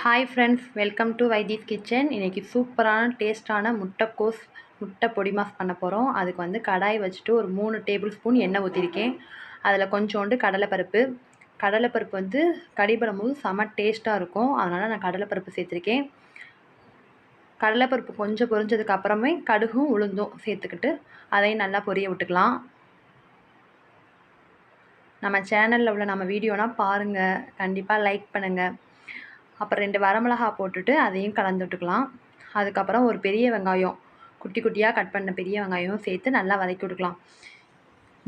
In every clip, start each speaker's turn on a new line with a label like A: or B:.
A: Hi friends welcome to Vaidhee's kitchen இன்றைக்கி சூப்பரான டேஸ்ட்டான முட்டைக்கோஸ் முட்டை பொடி மாஸ் பண்ண போகிறோம் அதுக்கு வந்து கடாய் வச்சுட்டு ஒரு மூணு டேபிள் ஸ்பூன் எண்ணெய் ஊற்றிருக்கேன் அதில் கொஞ்சோண்டு கடலைப்பருப்பு. கடலைப்பருப்பு வந்து கடிபடும் போது செம டேஸ்ட்டாக இருக்கும். அதனால் நான் கடலைப்பருப்பு சேர்த்துருக்கேன். கடலைப்பருப்பு கொஞ்சம் பொரிஞ்சதுக்கு அப்புறமே கடுகும் உளுந்தும் சேர்த்துக்கிட்டு அதையும் நல்லா பொரிய விட்டுக்கலாம். நம்ம சேனலில் உள்ள நம்ம வீடியோனால் பாருங்கள் கண்டிப்பாக லைக் பண்ணுங்கள் அப்புறம் ரெண்டு வரமிளகா போட்டுட்டு அதையும் கலந்து விட்டுக்கலாம். அதுக்கப்புறம் ஒரு பெரிய வெங்காயம் குட்டி குட்டியாக கட் பண்ண பெரிய வெங்காயம் சேர்த்து நல்லா வதக்கி விட்டுக்கலாம்.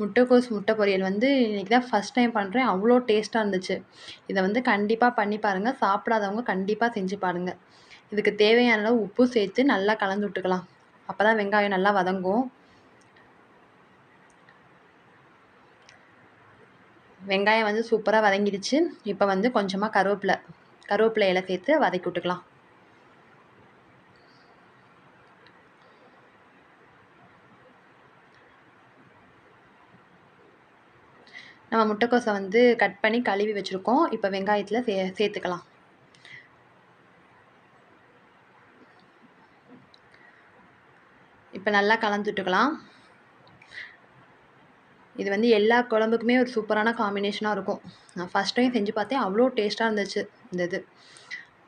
A: முட்டைக்கோஸ் முட்டை பொரியல் வந்து இன்றைக்கி தான் ஃபஸ்ட் டைம் பண்ணுறேன் அவ்வளோ டேஸ்ட்டாக இருந்துச்சு. இதை வந்து கண்டிப்பாக பண்ணி பாருங்கள் சாப்பிடாதவங்க கண்டிப்பாக செஞ்சு பாருங்கள் இதுக்கு தேவையான அளவு உப்பு சேர்த்து நல்லா கலந்து விட்டுக்கலாம். அப்போ தான் வெங்காயம் நல்லா வதங்கும். வெங்காயம் வந்து சூப்பராக வதங்கிடுச்சு. இப்போ வந்து கொஞ்சமாக கருவேப்பிலை. கருவேப்பிலை இலை சேர்த்து வதக்கி விட்டுக்கலாம். நம்ம முட்டைக்கோசை வந்து கட் பண்ணி கழுவி வச்சுருக்கோம். இப்போ வெங்காயத்தில் சே சேர்த்துக்கலாம். இப்போ நல்லா கலந்து விட்டுக்கலாம். இது வந்து எல்லா குழம்புக்குமே ஒரு சூப்பரான காம்பினேஷனாக இருக்கும். நான் ஃபஸ்ட் டைம் செஞ்சு பார்த்தேன். அவ்வளோ டேஸ்ட்டாக இருந்துச்சு இந்த இது.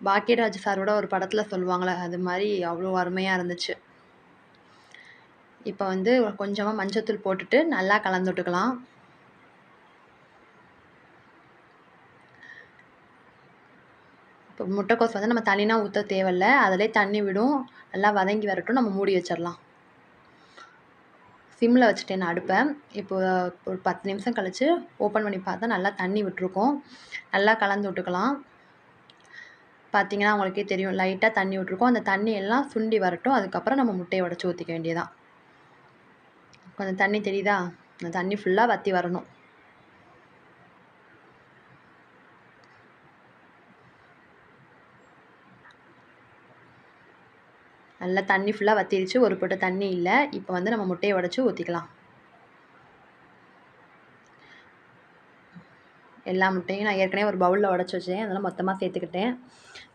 A: பாக்கியராஜ் சாரோட ஒரு படத்தில் சொல்லுவாங்களே அது மாதிரி அவ்வளோ அருமையாக இருந்துச்சு. இப்போ வந்து கொஞ்சமாக மஞ்சத்தூள் போட்டுட்டு நல்லா கலந்து விட்டுக்கலாம். இப்போ முட்டைக்கோஸ் வந்து நம்ம தண்ணினா ஊற்ற தேவையில்ல. அதிலே தண்ணி விடும். நல்லா வதங்கி வரட்டும். நம்ம மூடி வச்சிடலாம் சிம்மில் வச்சுட்டேன் நான் அடுப்பை இப்போது ஒரு பத்து நிமிஷம் கழித்து ஓப்பன் பண்ணி பார்த்தா நல்லா தண்ணி விட்டுருக்கோம். நல்லா கலந்து விட்டுக்கலாம். பார்த்தீங்கன்னா உங்களுக்கே தெரியும் லைட்டாக தண்ணி விட்ருக்கோம் அந்த தண்ணி எல்லாம் சுண்டி வரட்டும். அதுக்கப்புறம் நம்ம முட்டையை உடச்சி ஊற்றிக்க வேண்டியதான் கொஞ்சம் தண்ணி தெரியுதா? அந்த தண்ணி ஃபுல்லாக வற்றி வரணும். நல்லா தண்ணி ஃபுல்லாக வற்றிடுச்சு ஒரு பொட்டு தண்ணி இல்லை. இப்போ வந்து நம்ம முட்டையை உடச்சி ஊற்றிக்கலாம் எல்லா முட்டையும் நான் ஏற்கனவே ஒரு பவுலில் உடச்சி வச்சேன் அதெல்லாம் மொத்தமாக சேர்த்துக்கிட்டேன்.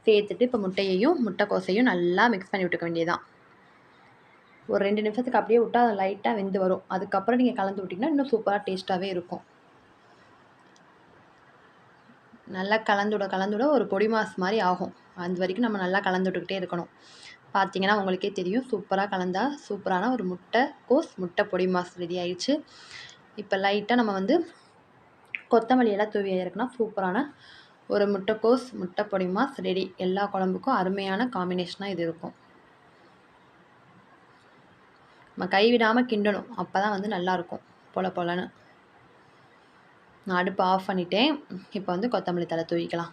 A: சேர்த்துட்டு இப்போ முட்டையையும் முட்டைக்கோசையும் நல்லா மிக்ஸ் பண்ணி விட்டுக்க வேண்டியதான் ஒரு ரெண்டு நிமிஷத்துக்கு அப்படியே விட்டால் அது லைட்டாக வெந்து வரும். அதுக்கப்புறம் நீங்கள் கலந்து விட்டிங்கன்னா இன்னும் சூப்பராக டேஸ்ட்டாகவே இருக்கும். நல்லா கலந்துவிட கலந்துவிட ஒரு பொடி மாஸ் மாதிரி ஆகும். அது வரைக்கும் நம்ம நல்லா கலந்து விட்டுக்கிட்டே இருக்கணும். பார்த்தீங்கன்னா உங்களுக்கே தெரியும். சூப்பராக கலந்தா சூப்பரான ஒரு முட்டை கோஸ் முட்டை பொடி மாஸ் ரெடி ஆயிடுச்சு. இப்போ லைட்டாக நம்ம வந்து கொத்தமல்லியெல்லாம் தூவி ஆயிருக்குன்னா சூப்பரான ஒரு முட்டைக்கோஸ் முட்டை பொடி மாஸ் ரெடி. எல்லா குழம்புக்கும் அருமையான காம்பினேஷனாக இது இருக்கும். நம்ம கைவிடாமல் கிண்டணும். அப்போ தான் வந்து நல்லாயிருக்கும் பொல பொலன்னு. நான் அடுப்பு ஆஃப் பண்ணிட்டேன். இப்போ வந்து கொத்தமல்லி தலை தூவிக்கலாம்.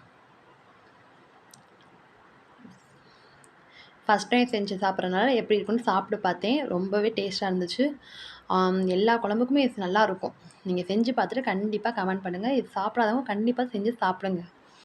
A: ஃபஸ்ட் டைம் செஞ்சு சாப்பிட்றதுனால எப்படி இருக்குன்னு சாப்பிட்டு பார்த்தேன். ரொம்பவே டேஸ்ட்டாக இருந்துச்சு. எல்லா குழம்புக்குமே இது நல்லாயிருக்கும் நீங்கள் செஞ்சு பார்த்துட்டு கண்டிப்பாக கமெண்ட் பண்ணுங்கள் இது சாப்பிடாதவங்க கண்டிப்பாக செஞ்சு சாப்பிடுங்க.